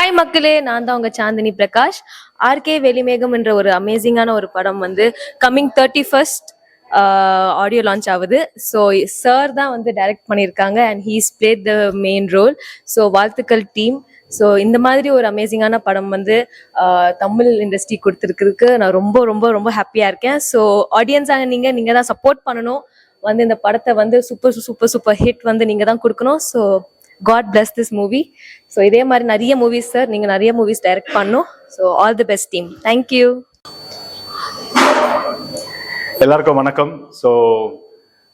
Hi மக்களே நான் தான் உங்க சாந்தினி பிரகாஷ். ஆர்கே வெளிமேகம் என்ற ஒரு அமேசிங்கான ஒரு படம் வந்து coming thirty first audio launch ஆகுது. ஸோ சார் தான் வந்து டைரக்ட் பண்ணியிருக்காங்க and he's played the main role so வாழ்த்துக்கள் டீம் ஸோ இந்த மாதிரி ஒரு அமேசிங்கான படம் வந்து தமிழ் இண்டஸ்ட்ரி கொடுத்துருக்கிறதுக்கு நான் ரொம்ப ரொம்ப ரொம்ப ஹாப்பியாக இருக்கேன். ஸோ ஆடியன்ஸாக நீங்கள் நீங்கள் தான் சப்போர்ட் பண்ணணும். வந்து இந்த படத்தை வந்து சூப்பர் சூப்பர் சூப்பர் ஹிட் வந்து நீங்கள் தான் கொடுக்கணும். So God bless this movie so இதே மாதிரி நிறைய மூவிஸ் சார் நீங்கள் நிறைய மூவிஸ் டைரக்ட் பண்ணணும். So all the best team thank you எல்லாருக்கும் வணக்கம். ஸோ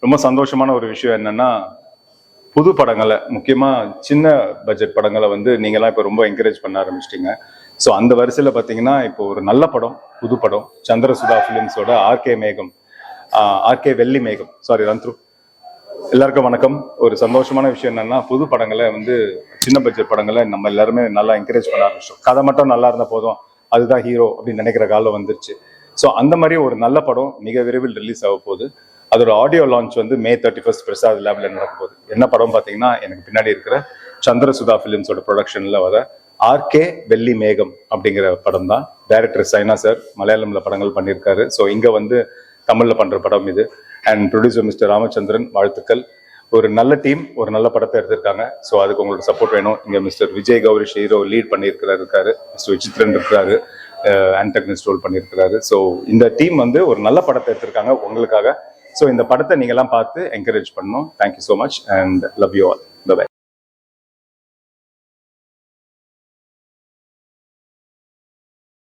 ரொம்ப சந்தோஷமான ஒரு விஷயம் என்னன்னா புது படங்களை முக்கியமாக சின்ன பட்ஜெட் படங்களை வந்து நீங்களாம் இப்போ ரொம்ப என்கரேஜ் பண்ண ஆரம்பிச்சிட்டிங்க. ஸோ அந்த வரிசையில் பார்த்தீங்கன்னா இப்போ ஒரு நல்ல படம் புது படம். சந்திரசுதா ஃபிலிம்ஸோட ஆர்கே மேகம். ஆர்கே வெள்ளி மேகம். சாரி ரந்த்ரு எல்லாருக்கும் வணக்கம். ஒரு சந்தோஷமான விஷயம் என்னன்னா புது படங்களை வந்து சின்ன பட்ஜெட் படங்களை நம்ம எல்லாருமே நல்லா என்கரேஜ் பண்ண ஆரம்பிச்சோம் கதை மட்டும் நல்லா இருந்த போதும். அதுதான் ஹீரோ அப்படின்னு நினைக்கிற காலம் வந்துருச்சு. ஸோ அந்த மாதிரி ஒரு நல்ல படம் மிக விரைவில் ரிலீஸ் ஆக போகுது. அதோட ஆடியோ லான்ச் வந்து மே தேர்ட்டி ஃபர்ஸ்ட் பிரசாத் லேப்ல நடக்க போகுது. என்ன படம் பார்த்தீங்கன்னா எனக்கு பின்னாடி இருக்கிற சந்திரசுதா ஃபிலிம்ஸோட ப்ரொடக்ஷன்ல வர ஆர்கே வெள்ளி மேகம் அப்படிங்கிற படம் தான். டைரக்டர் சைனா சார் மலையாளம்ல படங்கள் பண்ணியிருக்காரு. ஸோ இங்க வந்து தமிழ்ல பண்ற படம் இது. அண்ட் ப்ரொடியூசர் மிஸ்டர் ராமச்சந்திரன் வாழ்த்துக்கள். ஒரு நல்ல டீம் ஒரு நல்ல படத்தை எடுத்திருக்காங்க. ஸோ அதுக்கு உங்களோட சப்போர்ட் வேணும். இங்கே Mister Vijay Gowri hero lead பண்ணியிருக்கிறார் இருக்காரு. மிஸ்டர் விசித்ரன் இருக்கிறாரு. ஆன்டகனிஸ்ட் ரோல் பண்ணியிருக்கிறாரு. ஸோ இந்த டீம் வந்து ஒரு நல்ல படத்தை எடுத்திருக்காங்க உங்களுக்காக. ஸோ இந்த படத்தை நீங்கள்லாம் பார்த்து என்கரேஜ் பண்ணணும். Thank you so much and love you all